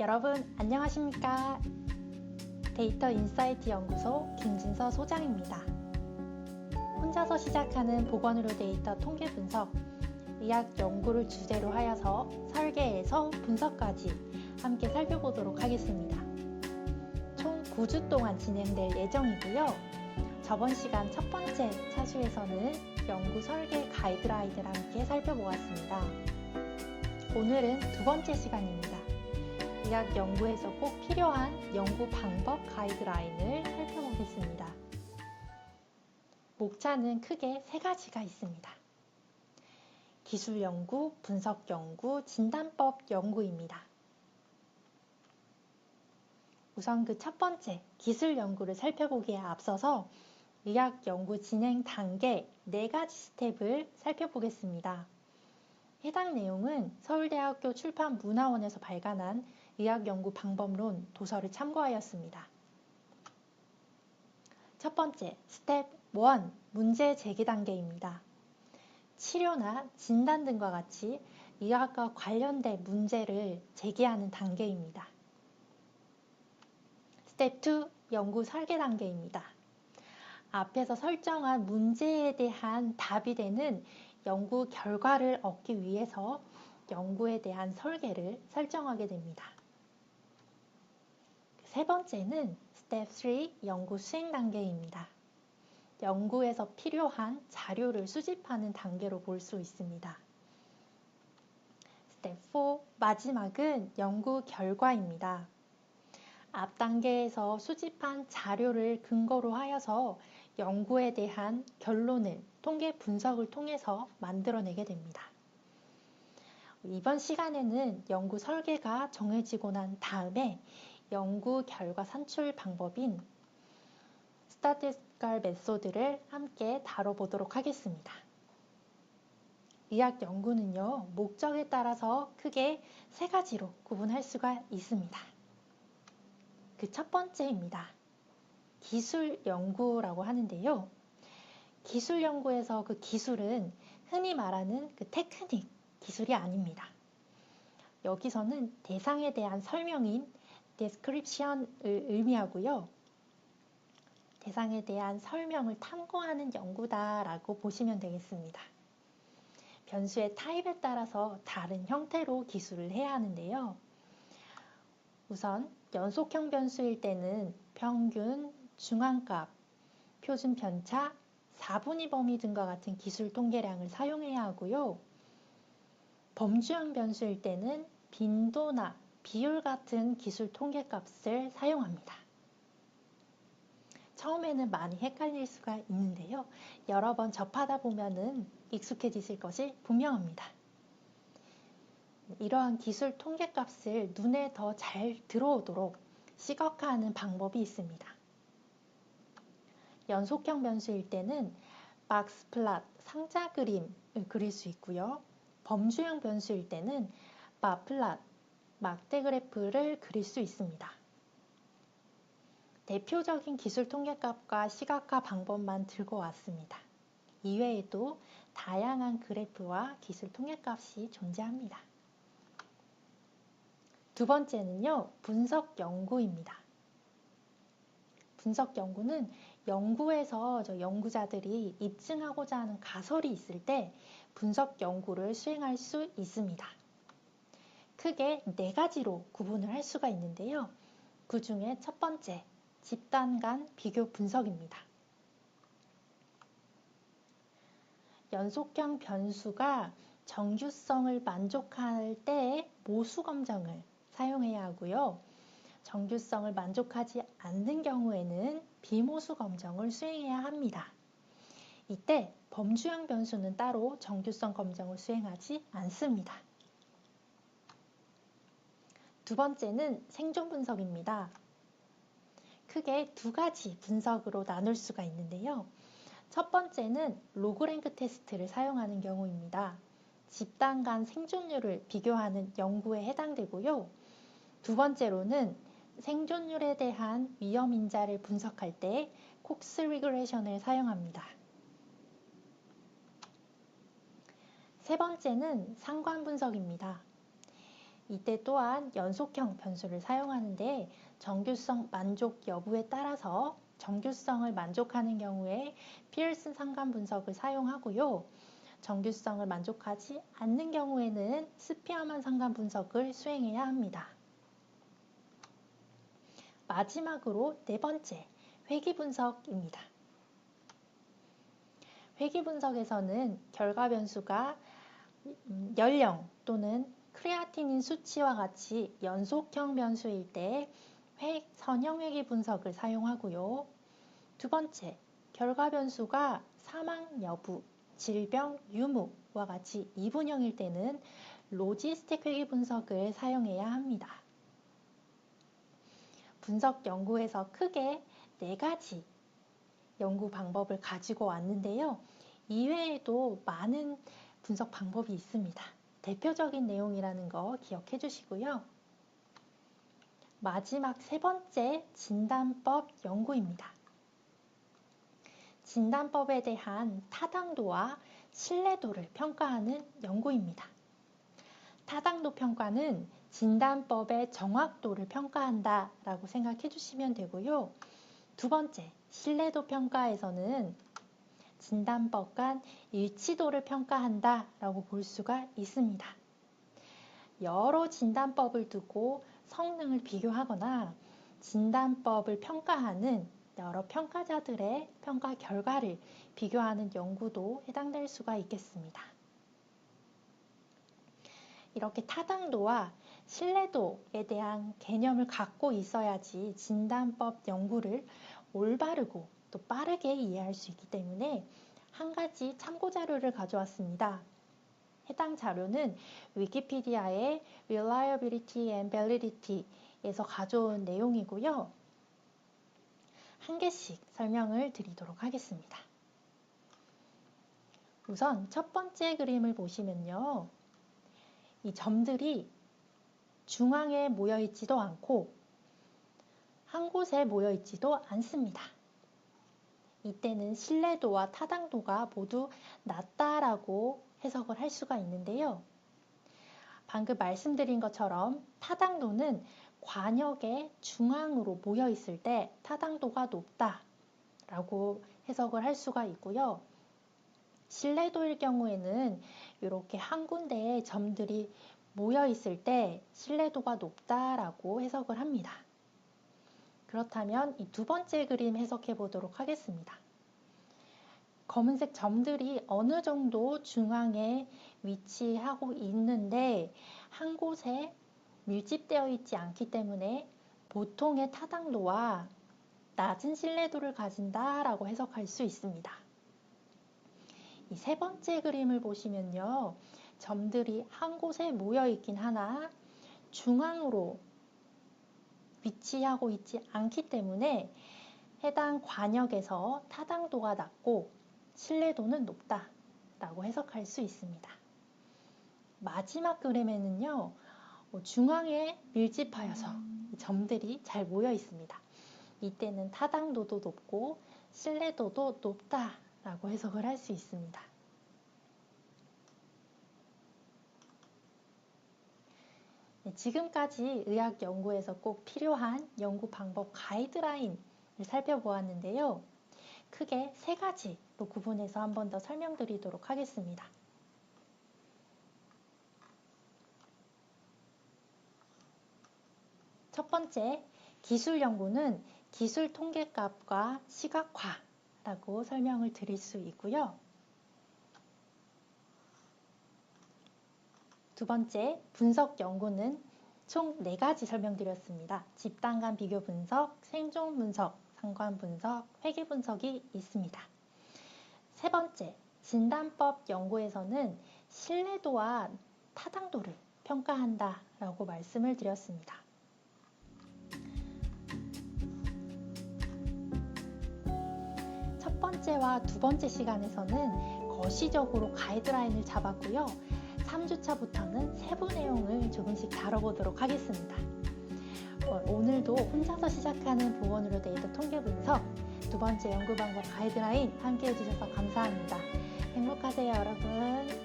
여러분 안녕하십니까? 데이터 인사이트 연구소 김진서 소장입니다. 혼자서 시작하는 보건의료 데이터 통계 분석, 의학 연구를 주제로 하여서 설계에서 분석까지 함께 살펴보도록 하겠습니다. 총 9주 동안 진행될 예정이고요. 저번 시간 첫 번째 차수에서는 연구 설계 가이드라인을 함께 살펴보았습니다. 오늘은 두 번째 시간입니다. 의학 연구에서 꼭 필요한 연구 방법 가이드라인을 살펴보겠습니다. 목차는 크게 세 가지가 있습니다. 기술 연구, 분석 연구, 진단법 연구입니다. 우선 그 첫 번째 기술 연구를 살펴보기에 앞서서 의학 연구 진행 단계 네 가지 스텝을 살펴보겠습니다. 해당 내용은 서울대학교 출판 문화원에서 발간한 의학연구 방법론 도서를 참고하였습니다. 첫 번째, 스텝 1, 문제 제기 단계입니다. 치료나 진단 등과 같이 의학과 관련된 문제를 제기하는 단계입니다. 스텝 2, 연구 설계 단계입니다. 앞에서 설정한 문제에 대한 답이 되는 연구 결과를 얻기 위해서 연구에 대한 설계를 설정하게 됩니다. 세 번째는 스텝 3 연구 수행 단계입니다. 연구에서 필요한 자료를 수집하는 단계로 볼 수 있습니다. 스텝 4 마지막은 연구 결과입니다. 앞 단계에서 수집한 자료를 근거로 하여서 연구에 대한 결론을 통계 분석을 통해서 만들어내게 됩니다. 이번 시간에는 연구 설계가 정해지고 난 다음에 연구 결과 산출 방법인 스타티스컬 메소드를 함께 다뤄보도록 하겠습니다. 의학 연구는요, 목적에 따라서 크게 세 가지로 구분할 수가 있습니다. 그 첫 번째입니다. 기술 연구라고 하는데요. 기술 연구에서 그 기술은 흔히 말하는 그 테크닉 기술이 아닙니다. 여기서는 대상에 대한 설명인 description을 의미하고요. 대상에 대한 설명을 탐구하는 연구다라고 보시면 되겠습니다. 변수의 타입에 따라서 다른 형태로 기술을 해야 하는데요. 우선 연속형 변수일 때는 평균, 중앙값, 표준 편차, 4분위 범위 등과 같은 기술 통계량을 사용해야 하고요. 범주형 변수일 때는 빈도나 비율 같은 기술 통계값을 사용합니다. 처음에는 많이 헷갈릴 수가 있는데요. 여러 번 접하다 보면은 익숙해지실 것이 분명합니다. 이러한 기술 통계값을 눈에 더 잘 들어오도록 시각화하는 방법이 있습니다. 연속형 변수일 때는 박스 플랫, 상자 그림을 그릴 수 있고요. 범주형 변수일 때는 바 플랫, 막대 그래프를 그릴 수 있습니다. 대표적인 기술 통계값과 시각화 방법만 들고 왔습니다. 이외에도 다양한 그래프와 기술 통계값이 존재합니다. 두 번째는요, 분석 연구입니다. 분석 연구는 연구에서 연구자들이 입증하고자 하는 가설이 있을 때 분석 연구를 수행할 수 있습니다. 크게 네 가지로 구분을 할 수가 있는데요. 그 중에 첫 번째, 집단 간 비교 분석입니다. 연속형 변수가 정규성을 만족할 때 모수 검정을 사용해야 하고요. 정규성을 만족하지 않는 경우에는 비모수 검정을 수행해야 합니다. 이때 범주형 변수는 따로 정규성 검정을 수행하지 않습니다. 두 번째는 생존 분석입니다. 크게 두 가지 분석으로 나눌 수가 있는데요. 첫 번째는 로그랭크 테스트를 사용하는 경우입니다. 집단 간 생존율을 비교하는 연구에 해당되고요. 두 번째로는 생존율에 대한 위험 인자를 분석할 때 콕스 리그레션을 사용합니다. 세 번째는 상관 분석입니다. 이때 또한 연속형 변수를 사용하는데 정규성 만족 여부에 따라서 정규성을 만족하는 경우에 피어슨 상관 분석을 사용하고요. 정규성을 만족하지 않는 경우에는 스피어만 상관 분석을 수행해야 합니다. 마지막으로 네 번째, 회귀 분석입니다. 회귀 분석에서는 결과 변수가 음, 연령 또는 크레아티닌 수치와 같이 연속형 변수일 때 회, 선형 회귀 분석을 사용하고요. 두 번째, 결과 변수가 사망 여부, 질병 유무와 같이 이분형일 때는 로지스틱 회귀 분석을 사용해야 합니다. 분석 연구에서 크게 네 가지 연구 방법을 가지고 왔는데요. 이외에도 많은 분석 방법이 있습니다. 대표적인 내용이라는 거 기억해 주시고요. 마지막 세 번째 진단법 연구입니다. 진단법에 대한 타당도와 신뢰도를 평가하는 연구입니다. 타당도 평가는 진단법의 정확도를 평가한다 라고 생각해 주시면 되고요. 두 번째, 신뢰도 평가에서는 진단법 간 일치도를 평가한다 라고 볼 수가 있습니다. 여러 진단법을 두고 성능을 비교하거나 진단법을 평가하는 여러 평가자들의 평가 결과를 비교하는 연구도 해당될 수가 있겠습니다. 이렇게 타당도와 신뢰도에 대한 개념을 갖고 있어야지 진단법 연구를 올바르고 또 빠르게 이해할 수 있기 때문에 한 가지 참고 자료를 가져왔습니다. 해당 자료는 위키피디아의 Reliability and Validity에서 가져온 내용이고요. 한 개씩 설명을 드리도록 하겠습니다. 우선 첫 번째 그림을 보시면요. 이 점들이 중앙에 모여 있지도 않고 한 곳에 모여 있지도 않습니다. 이때는 신뢰도와 타당도가 모두 낮다라고 해석을 할 수가 있는데요. 방금 말씀드린 것처럼 타당도는 관역의 중앙으로 모여 있을 때 타당도가 높다라고 해석을 할 수가 있고요. 신뢰도일 경우에는 이렇게 한 군데에 점들이 모여 있을 때 신뢰도가 높다라고 해석을 합니다. 그렇다면 이 두 번째 그림 해석해 보도록 하겠습니다. 검은색 점들이 어느 정도 중앙에 위치하고 있는데 한 곳에 밀집되어 있지 않기 때문에 보통의 타당도와 낮은 신뢰도를 가진다라고 해석할 수 있습니다. 이 세 번째 그림을 보시면요. 점들이 한 곳에 모여 있긴 하나 중앙으로 위치하고 있지 않기 때문에 해당 관역에서 타당도가 낮고 신뢰도는 높다 라고 해석할 수 있습니다. 마지막 그림에는요, 어, 중앙에 밀집하여서 점들이 잘 모여 있습니다. 이때는 타당도도 높고 신뢰도도 높다 라고 해석을 할 수 있습니다. 지금까지 의학 연구에서 꼭 필요한 연구 방법 가이드라인을 살펴보았는데요. 크게 세 가지로 구분해서 한 번 더 설명드리도록 하겠습니다. 첫 번째, 기술 연구는 기술 통계값과 시각화라고 설명을 드릴 수 있고요. 두 번째, 분석 연구는 총 네 가지 설명드렸습니다. 집단 간 비교 분석, 생존 분석, 상관 분석, 회계 분석이 있습니다. 세 번째, 진단법 연구에서는 신뢰도와 타당도를 평가한다라고 말씀을 드렸습니다. 첫 번째와 두 번째 시간에서는 거시적으로 가이드라인을 잡았고요. 3주차부터는 세부 내용을 조금씩 다뤄보도록 하겠습니다. 어, 오늘도 혼자서 시작하는 보건의료 데이터 통계 분석 두 번째 연구 방법 가이드라인 함께 해주셔서 감사합니다. 행복하세요, 여러분.